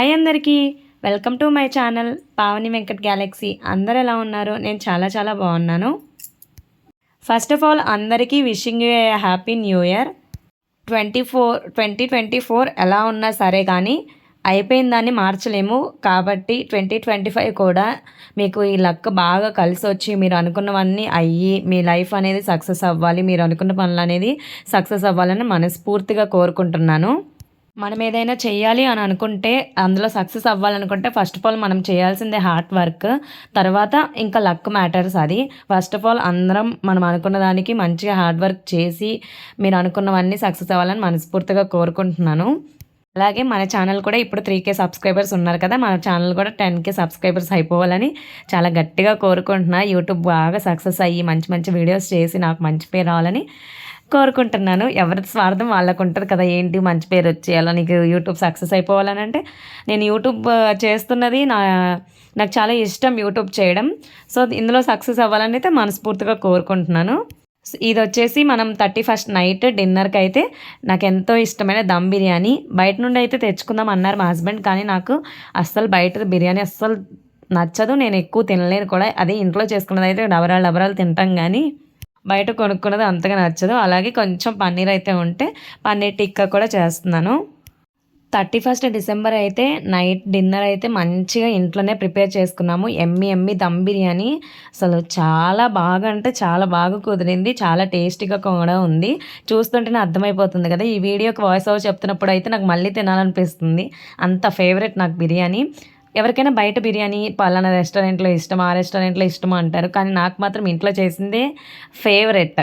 Hi అందరికీ. Welcome to my channel Pavani Venkat galaxy. అందరు ఎలా ఉన్నారు? నేను చాలా చాలా బాగున్నాను. ఫస్ట్ ఆఫ్ ఆల్ అందరికీ wishing you a happy new year twenty four twenty twenty four ఎలా ఉన్నా సరే కానీ అయిపోయిన దాన్ని మార్చలేము. కాబట్టి ట్వంటీ ట్వంటీ ఫైవ్ కూడా మీకు ఈ లక్ బాగా కలిసి వచ్చి మీరు అనుకున్నవన్నీ అయ్యి మీ లైఫ్ అనేది సక్సెస్ అవ్వాలి. మీరు అనుకున్న పనులు అనేది సక్సెస్ అవ్వాలని మనస్ఫూర్తిగా కోరుకుంటున్నాను. మనం ఏదైనా చేయాలి అని అనుకుంటే అందులో సక్సెస్ అవ్వాలనుకుంటే ఫస్ట్ ఆఫ్ ఆల్ మనం చేయాల్సిందే హార్డ్ వర్క్ తర్వాత ఇంకా లక్ మ్యాటర్స్ అది. ఫస్ట్ ఆఫ్ ఆల్ అందరం మనం అనుకున్న దానికి మంచిగా హార్డ్ వర్క్ చేసి మీరు అనుకున్నవన్నీ సక్సెస్ అవ్వాలని మనస్ఫూర్తిగా కోరుకుంటున్నాను. అలాగే మన ఛానల్ కూడా ఇప్పుడు త్రీ కే సబ్స్క్రైబర్స్ ఉన్నారు కదా మన ఛానల్ కూడా టెన్ కే సబ్స్క్రైబర్స్ అయిపోవాలని చాలా గట్టిగా కోరుకుంటున్నా. యూట్యూబ్ బాగా సక్సెస్ అయ్యి మంచి మంచి వీడియోస్ చేసి నాకు మంచి పేరు రావాలని కోరుకుంటున్నాను. ఎవరి స్వార్థం వాళ్ళకు ఉంటుంది కదా ఏంటి మంచి పేరు వచ్చేయాలో నీకు యూట్యూబ్ సక్సెస్ అయిపోవాలని అంటే నేను యూట్యూబ్ చేస్తున్నది నా నాకు చాలా ఇష్టం యూట్యూబ్ చేయడం. సో ఇందులో సక్సెస్ అవ్వాలని అయితే మనస్ఫూర్తిగా కోరుకుంటున్నాను. ఇది వచ్చేసి మనం థర్టీ ఫస్ట్ నైట్ డిన్నర్కి అయితే నాకు ఎంతో ఇష్టమైన దమ్ బిర్యానీ. బయట నుండి అయితే తెచ్చుకుందాం అన్నారు మా హస్బెండ్ కానీ నాకు అస్సలు బయట బిర్యానీ అస్సలు నచ్చదు. నేను ఎక్కువ తినలేను కూడా. అదే ఇంట్లో చేసుకున్నది అయితే డబరాలు డబరాలు తింటాం కానీ. బయట కొనుక్కున్నది అంతగా నచ్చదు. అలాగే కొంచెం పన్నీర్ అయితే ఉంటే పన్నీర్ టిక్కా కూడా చేస్తున్నాను. థర్టీ ఫస్ట్ డిసెంబర్ అయితే నైట్ డిన్నర్ అయితే మంచిగా ఇంట్లోనే ప్రిపేర్ చేసుకున్నాము. ఎమ్మి ఎమ్మి దమ్ బిర్యానీ. అసలు చాలా బాగా అంటే చాలా బాగా కుదిరింది. చాలా టేస్టీగా కూడా ఉంది. చూస్తుంటేనే అర్థమైపోతుంది కదా ఈ వీడియోకి వాయిస్ ఓవర్ చెప్తున్నప్పుడు అయితే నాకు మళ్ళీ తినాలనిపిస్తుంది. అంత ఫేవరెట్ నాకు బిర్యానీ. ఎవరికైనా బయట బిర్యానీ పలానా రెస్టారెంట్లో ఇష్టం ఆ రెస్టారెంట్లో ఇష్టం అంటారు. కానీ నాకు మాత్రం ఇంట్లో చేసిందే ఫేవరెట్.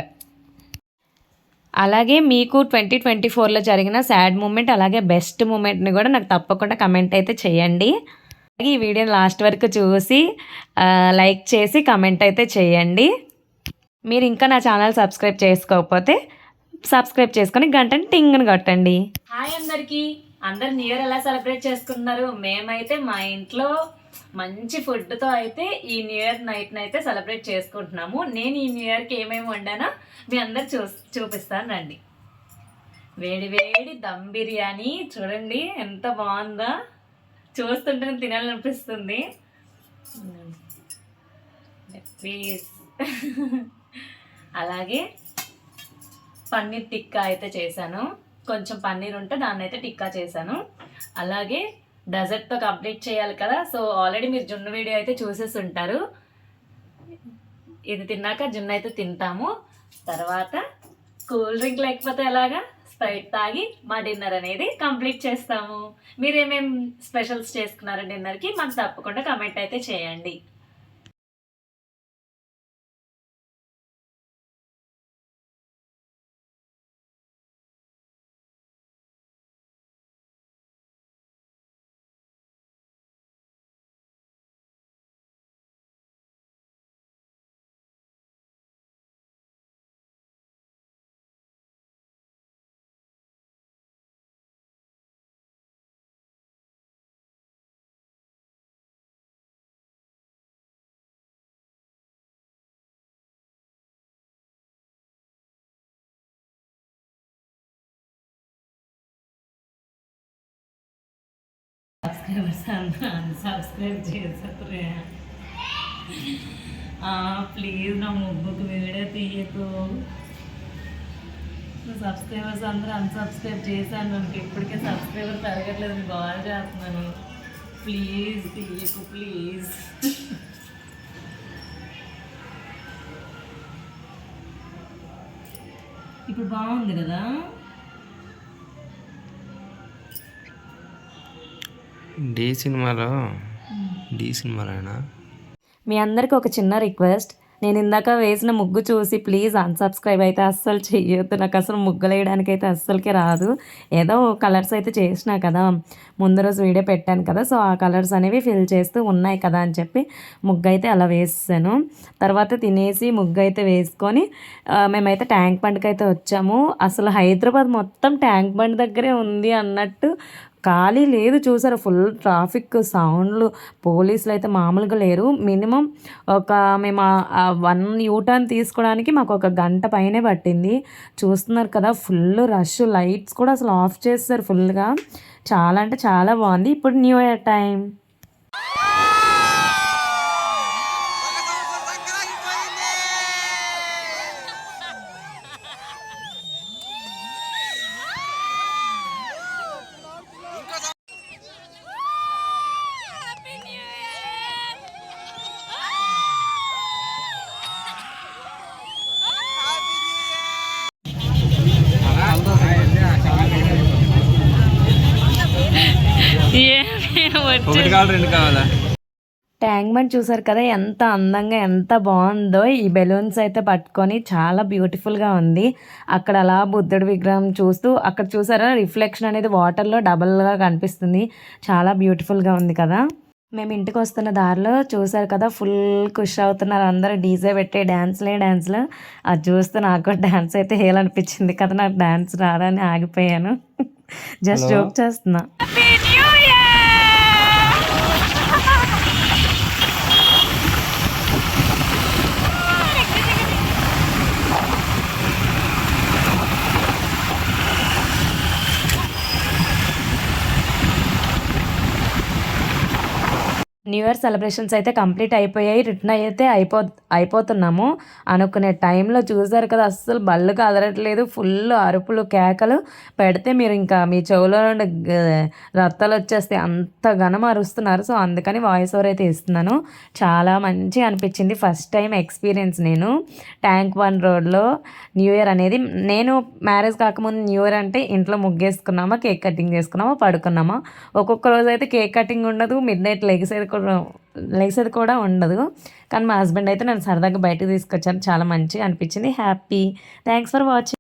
అలాగే మీకు ట్వంటీ ట్వంటీ ఫోర్లో జరిగిన సాడ్ మూమెంట్ అలాగే బెస్ట్ మూమెంట్ని కూడా నాకు తప్పకుండా కమెంట్ అయితే చేయండి. అలాగే ఈ వీడియోని లాస్ట్ వరకు చూసి లైక్ చేసి కమెంట్ అయితే చేయండి. మీరు ఇంకా నా ఛానల్ సబ్స్క్రైబ్ చేసుకోకపోతే సబ్స్క్రైబ్ చేసుకొని గంటని టింగ్ని కొట్టండి. హాయ్ అందరికీ. అందరు న్యూ ఇయర్ ఎలా సెలబ్రేట్ చేసుకున్నారు? మేమైతే మా ఇంట్లో మంచి ఫుడ్తో అయితే ఈ న్యూ ఇయర్ నైట్ని అయితే సెలబ్రేట్ చేసుకుంటున్నాము. నేను ఈ న్యూ ఇయర్కి ఏమేమి వండానో మీ అందరు చూ చూపిస్తాను రండి. వేడి వేడి దమ్ బిర్యానీ చూడండి ఎంత బాగుందో. చూస్తుంటే తినాలనిపిస్తుంది. ప్లీజ్ అలాగే పన్నీర్ టిక్కా అయితే చేశాను. కొంచెం పన్నీర్ ఉంటే దాన్ని అయితే టిక్కా చేశాను. అలాగే డెజర్ట్తో కంప్లీట్ చేయాలి కదా సో ఆల్రెడీ మీరు జున్ను వీడియో అయితే చూసేసి ఉంటారు ఇది తిన్నాక జున్ను అయితే తింటాము. తర్వాత కూల్ డ్రింక్ లేకపోతే ఎలాగా? స్ప్రైట్ తాగి మా డిన్నర్ అనేది కంప్లీట్ చేస్తాము. మీరేమేం స్పెషల్స్ చేసుకున్నారు డిన్నర్కి మాకు తప్పకుండా కమెంట్ అయితే చేయండి. సబ్స్క్రైబ్ అన్సబ్స్క్రైబ్ చేసే ప్లీజ్ నా ముగ్గుకు వీడియో తీయకు సబ్స్క్రైబర్స్ అందరూ అన్సబ్స్క్రైబ్ చేశాను నాకు ఇప్పటికే సబ్స్క్రైబర్ పెరగట్లేదు బాగా చేస్తున్నాను ప్లీజ్ తీయకు ప్లీజ్ ఇప్పుడు బాగుంది కదా డి సినిమాలో డి సినిమాలోనా? మీ అందరికి ఒక చిన్న రిక్వెస్ట్. నేను ఇందాక వేసిన ముగ్గు చూసి ప్లీజ్ అన్సబ్స్క్రైబ్ అయితే అస్సలు చెయ్యొద్దు. నాకు అసలు ముగ్గులు వేయడానికి అయితే అస్సలకే రాదు. ఏదో కలర్స్ అయితే చేసినా కదా ముందు రోజు వీడియో పెట్టాను కదా సో ఆ కలర్స్ అనేవి ఫిల్ చేస్తూ ఉన్నాయి కదా అని చెప్పి ముగ్గు అయితే అలా వేసాను. తర్వాత తినేసి ముగ్గు అయితే వేసుకొని మేమైతే ట్యాంక్ బండ్కి అయితే వచ్చాము. అసలు హైదరాబాద్ మొత్తం ట్యాంక్ బండ్ దగ్గరే ఉంది అన్నట్టు ఖాళీ లేదు చూసారు ఫుల్ ట్రాఫిక్ సౌండ్లు పోలీసులు అయితే మామూలుగా లేరు. మినిమం ఒక మేము వన్ యూటర్న్ తీసుకోవడానికి మాకు ఒక గంట పైనే పట్టింది. చూస్తున్నారు కదా ఫుల్ రష్ లైట్స్ కూడా అసలు ఆఫ్ చేస్తారు ఫుల్గా చాలా అంటే చాలా బాగుంది. ఇప్పుడు న్యూ ఇయర్ టైం ఒకటి కావాలి రెండు కావాలా? ట్యాంక్ బండ్ చూసారు కదా ఎంత అందంగా ఎంత బాగుందో. ఈ బెలూన్స్ అయితే పట్టుకొని చాలా బ్యూటిఫుల్గా ఉంది. అక్కడ అలా బుద్ధుడి విగ్రహం చూస్తూ అక్కడ చూసారా రిఫ్లెక్షన్ అనేది వాటర్లో డబల్గా కనిపిస్తుంది. చాలా బ్యూటిఫుల్గా ఉంది కదా. మేము ఇంటికి వస్తున్న దారిలో చూసారు కదా ఫుల్ ఖుష్ అవుతున్నారు అందరూ. డీజే పెట్టే డ్యాన్స్లే డ్యాన్స్లు అది చూస్తే నాకు కూడా డ్యాన్స్ అయితే వేయాలనిపించింది కదా నాకు డ్యాన్స్ రాదని ఆగిపోయాను. జస్ట్ జోక్ చేస్తున్నా. న్యూ ఇయర్ సెలబ్రేషన్స్ అయితే కంప్లీట్ అయిపోయాయి. రిటర్న్ అయితే అయిపో అయిపోతున్నాము. అనుకునే టైంలో చూసారు కదా అస్సలు బళ్ళు కదలట్లేదు ఫుల్ అరుపులు కేకలు పెడితే మీరు ఇంకా మీ చెవులో నుండి గ- వచ్చేస్తే అంత ఘనం అరుస్తున్నారు. సో అందుకని వాయిస్ ఓవర్ అయితే ఇస్తున్నాను. చాలా మంచి అనిపించింది ఫస్ట్ టైం ఎక్స్పీరియన్స్ నేను. ట్యాంక్ వన్ రోడ్లో న్యూ ఇయర్ అనేది నేను మ్యారేజ్ కాకముందు న్యూ ఇయర్ అంటే ఇంట్లో ముగ్గేసుకున్నామా కేక్ కటింగ్ చేసుకున్నామా పడుకున్నామా. ఒక్కొక్క రోజు అయితే కేక్ కటింగ్ ఉండదు మిడ్ నైట్ లెగ్స్ కూడా లేసేది కూడా ఉండదు. కానీ మా హస్బెండ్ అయితే నన్ను సరదాగా బయటకు తీసుకొచ్చారు. చాలా మంచిగా అనిపించింది. హ్యాపీ. Thanks for watching.